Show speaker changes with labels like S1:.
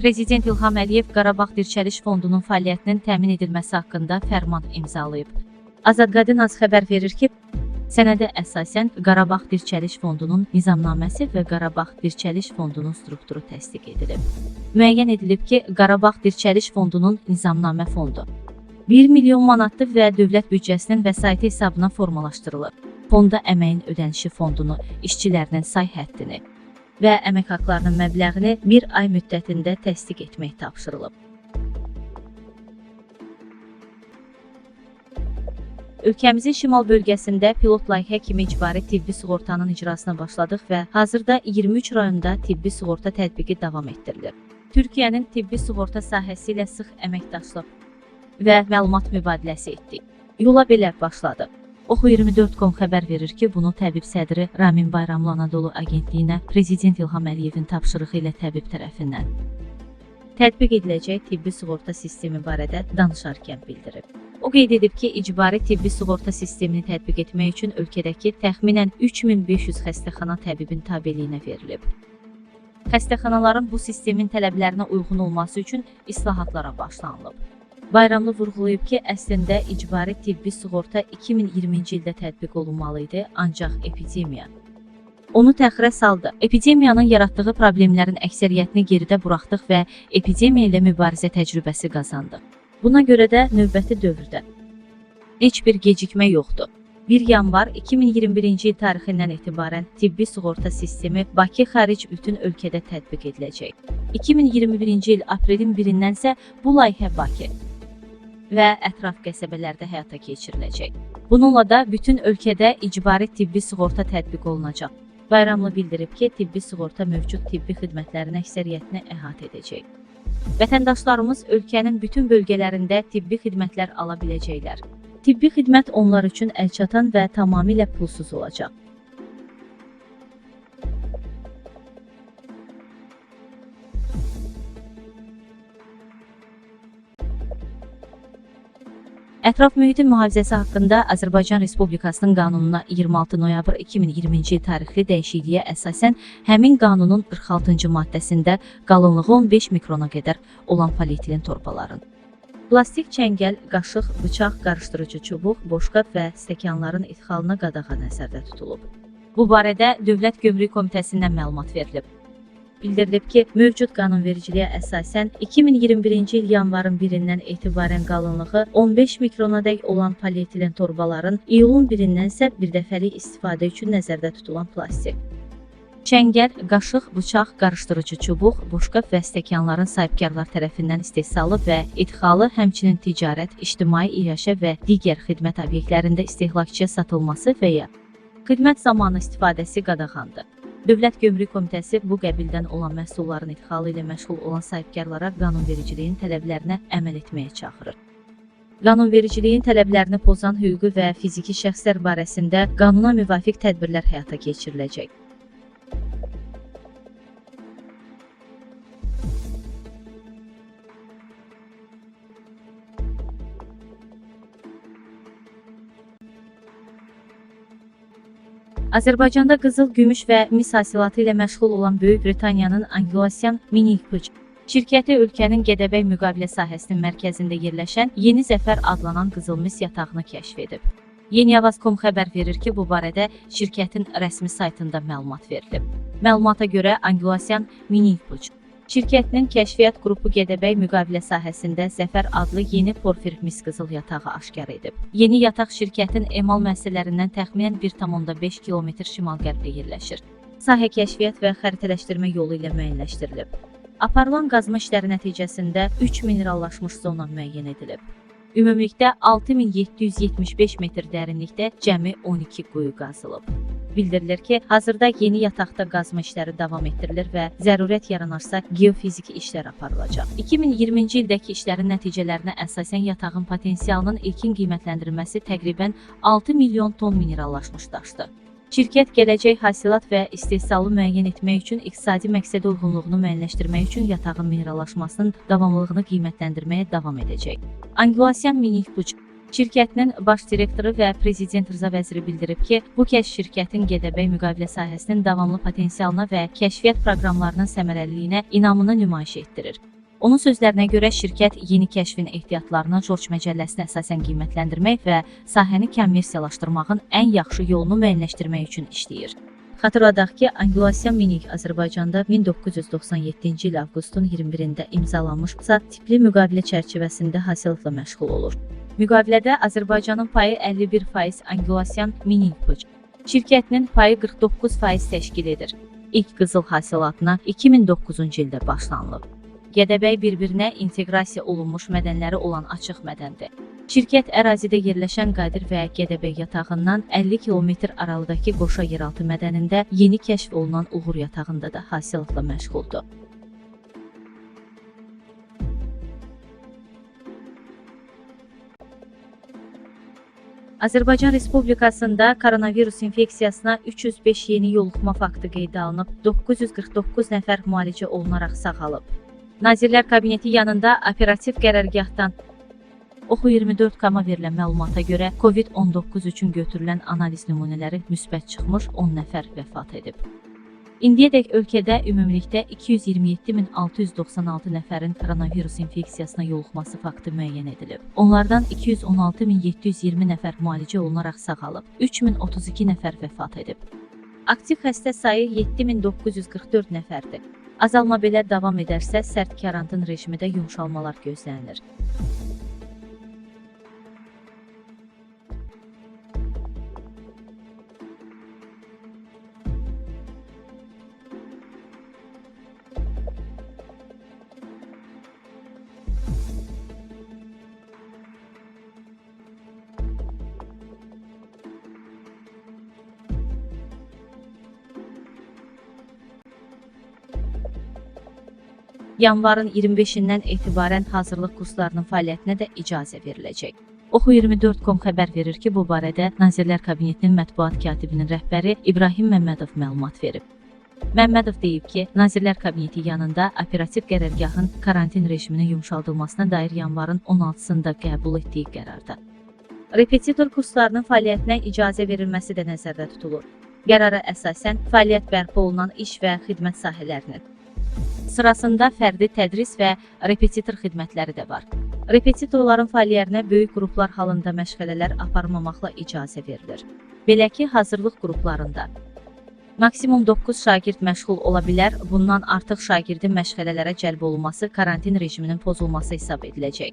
S1: Prezident İlham Əliyev Qarabağ Dirçəliş Fondunun fəaliyyətinin təmin edilməsi haqqında fərman imzalayıb. Azad Qadın az xəbər verir ki, sənədə əsasən Qarabağ Dirçəliş Fondunun nizamnaməsi və Qarabağ Dirçəliş Fondunun strukturu təsdiq edilib. Müəyyən edilib ki, Qarabağ Dirçəliş Fondunun nizamnamə fondu 1 milyon manatlıq və dövlət büdcəsinin vəsaiti hesabına formalaşdırılıb. Fonda əməyin ödənişi fondunu, işçilərinin say həddini və əmək haqlarının məbləğini bir ay müddətində təsdiq etmək tapşırılıb. Ölkəmizin şimal bölgəsində pilot layihə kimi icbari tibbi sığortanın icrasına başladıq və hazırda 23 rayonda tibbi sığorta tətbiqi davam etdirilir. Türkiyənin tibbi sığorta sahəsi ilə sıx əməkdaşlıq və məlumat mübadiləsi etdik. Yola belə başladı. Oxu24.com xəbər verir ki, bunu təbib sədri Ramin Bayramlı Anadolu Agentliyinə Prezident İlham Əliyevin tapşırığı ilə təbib tərəfindən tətbiq ediləcək tibbi sığorta sistemi barədə danışarkən bildirib. O qeyd edib ki, icbari tibbi sığorta sistemini tətbiq etmək üçün ölkədəki təxminən 3500 xəstəxana təbibin tabeliyinə verilib. Xəstəxanaların bu sistemin tələblərinə uyğun olması üçün islahatlara başlanılıb. Bayramlı vurğulayıb ki, əslində icbari tibbi sığorta 2020-ci ildə tətbiq olunmalı idi, ancaq epidemiya onu təxirə saldı. Epidemiyanın yaratdığı problemlərin əksəriyyətini geridə buraxdıq və epidemiya ilə mübarizə təcrübəsi qazandıq. Buna görə də növbəti dövrdə heç bir gecikmə yoxdur. 1 yanvar 2021-ci il tarixindən etibarən tibbi sığorta sistemi Bakı xaric bütün ölkədə tətbiq ediləcək. 2021-ci il aprelin 1-dən isə bu layihə Bakı və ətraf qəsəbələrdə həyata keçiriləcək. Bununla da bütün ölkədə icbari tibbi sığorta tətbiq olunacaq. Bayramlı bildirib ki, tibbi sığorta mövcud tibbi xidmətlərin əksəriyyətini əhatə edəcək. Vətəndaşlarımız ölkənin bütün bölgələrində tibbi xidmətlər ala biləcəklər. Tibbi xidmət onlar üçün əlçatan və tamamilə pulsuz olacaq. Ətraf mühitin mühafizəsi haqqında Azərbaycan Respublikasının qanununa 26 noyabr 2020-ci il tarixli dəyişikliyə əsasən həmin qanunun 46-cı maddəsində qalınlığı 15 mikrona qədər olan polietilen torbaların plastik çəngəl, qaşıq, bıçaq, qarışdırıcı çubuq, boşqab və stəkanların idxalına qadağa nəzərdə tutulub. Bu barədə Dövlət Gömrük Komitəsindən məlumat verilib. Bildirilib ki, mövcud qanunvericiliyə əsasən 2021-ci il yanvarın 1-dən etibarən qalınlığı 15 mikronadək olan polietilen torbaların iyulun 1-dən isə birdəfəlik istifadə üçün nəzərdə tutulan plastik Çəngəl, qaşıq, bıçaq, qarışdırıcı çubuq, boşqab və stəkanların sahibkarlar tərəfindən istehsalı və idxalı, həmçinin ticarət, ictimai iaşə və digər xidmət obyektlərində istehlakçıya satılması və ya xidmət zamanı istifadəsi qadağandır. Dövlət Gömrük Komitəsi bu qəbildən olan məhsulların idxalı ilə məşğul olan sahibkarlara qanunvericiliyin tələblərinə əməl etməyə çağırır. Qanunvericiliyin tələblərini pozan hüquqi və fiziki şəxslər barəsində qanuna müvafiq tədbirlər həyata keçiriləcək. Azərbaycanda qızıl, gümüş və mis hasilatı ilə məşğul olan Böyük Britaniyanın Anglo-Asian Mini Puc şirkəti ölkənin Gədəbəy müqavilə sahəsinin mərkəzində yerləşən Yeni Zəfər adlanan qızılmis yatağını kəşf edib. Yeniavaz.com xəbər verir ki, bu barədə şirkətin rəsmi saytında məlumat verilib. Məlumata görə Anglo-Asian Mini Puc Şirkətinin kəşfiyyat qrupu Gədəbəy müqavilə sahəsində Zəfər adlı yeni porfir mis qızıl yatağı aşkar edib. Yeni yataq şirkətin emal müəssisələrindən təxminən 1,5 km şimal-qərbdə yerləşir. Sahə kəşfiyyat və xəritələşdirmə yolu ilə müəyyənləşdirilib. Aparılan qazma işləri nəticəsində 3 minerallaşmış zona müəyyən edilib. Ümumilikdə 6775 metr dərinlikdə cəmi 12 quyu qazılıb. Bildirilir ki, hazırda yeni yataqda qazma işləri davam etdirilir və zərurət yaranarsa geofiziki işlər aparılacaq. 2020-ci ildəki işlərin nəticələrinə əsasən yatağın potensialının ilkin qiymətləndirilməsi təqribən 6 milyon ton minerallaşmış daşdır. Şirkət gələcək hasilat və istehsalı müəyyən etmək üçün iqtisadi məqsədə uyğunluğunu müəyyənləşdirmək üçün yatağın minerallaşmasının davamlılığını qiymətləndirməyə davam edəcək. Anglo-Asian Mining Puç Şirkətinin baş direktoru və prezident Rza vəziri bildirib ki, bu kəşf şirkətin Gədəbəy müqavilə sahəsinin davamlı potensialına və kəşfiyyat proqramlarının səmərəliliyinə inamını nümayiş etdirir. Onun sözlərinə görə şirkət yeni kəşfin ehtiyatlarını George məcəlləsinə əsasən qiymətləndirmək və sahəni kommersiyalaşdırmağın ən yaxşı yolunu müəyyənləşdirmək üçün işləyir. Xatırladaq ki, Anglo-Asian Mining Azərbaycanda 1997-ci il avqustun 21-də imzalanmışsa, tipli müqavilə çərçivəsində hasılıqla məşğul olur. Müqavilədə Azərbaycanın payı 51%, Anglo-Asian Mining Puc şirkətinin payı 49% təşkil edir. İlk qızıl hasilatına 2009-cu ildə başlanılıb. Gədəbəy bir-birinə inteqrasiya olunmuş mədənləri olan açıq mədəndir. Şirkət ərazidə yerləşən Qadir və Gədəbəy yatağından 50 kilometr aralıdakı Qoşa yeraltı mədənində yeni kəşf olunan Uğur yatağında da hasilatla məşğuldur. Azərbaycan Respublikasında koronavirus infeksiyasına 305 yeni yoluxma faktı qeydə alınıb, 949 nəfər müalicə olunaraq sağalıb. Nazirlər Kabineti yanında operativ qərargahdan Oxu 24 verilən məlumata görə COVID-19 üçün götürülən analiz nümunələri müsbət çıxmış 10 nəfər vəfat edib. İndiyədək ölkədə ümumilikdə 227696 nəfərin koronavirus infeksiyasına yoluxması faktı müəyyən edilib. Onlardan 216720 nəfər müalicə olunaraq sağalıb, 3032 nəfər vəfat edib. Aktiv xəstə sayı 7944 nəfərdir. Azalma belə davam edərsə, sərt karantin rejimində yumşalmalar gözlənilir. Yanvarın 25-dən etibarən hazırlıq kurslarının fəaliyyətinə də icazə veriləcək. Oxu24.com xəbər verir ki, bu barədə Nazirlər Kabinetinin mətbuat katibinin rəhbəri İbrahim Məmmədov məlumat verib. Məmmədov deyib ki, Nazirlər Kabineti yanında operativ qərargahın karantin rejiminin yumşaldılmasına dair yanvarın 16-sında qəbul etdiyi qərarda. Repetitor kurslarının fəaliyyətinə icazə verilməsi də nəzərdə tutulur. Qərara əsasən fəaliyyət bərpa olunan iş və xidmət sahələrinin sırasında fərdi tədris və repetitor xidmətləri də var. Repetitorların fəaliyyətinə böyük qruplar halında məşğələlər aparmamaqla icazə verilir. Belə ki, hazırlıq qruplarında maksimum 9 şagird məşğul ola bilər. Bundan artıq şagirdin məşğələlərə cəlb olunması karantin rejiminin pozulması hesab ediləcək.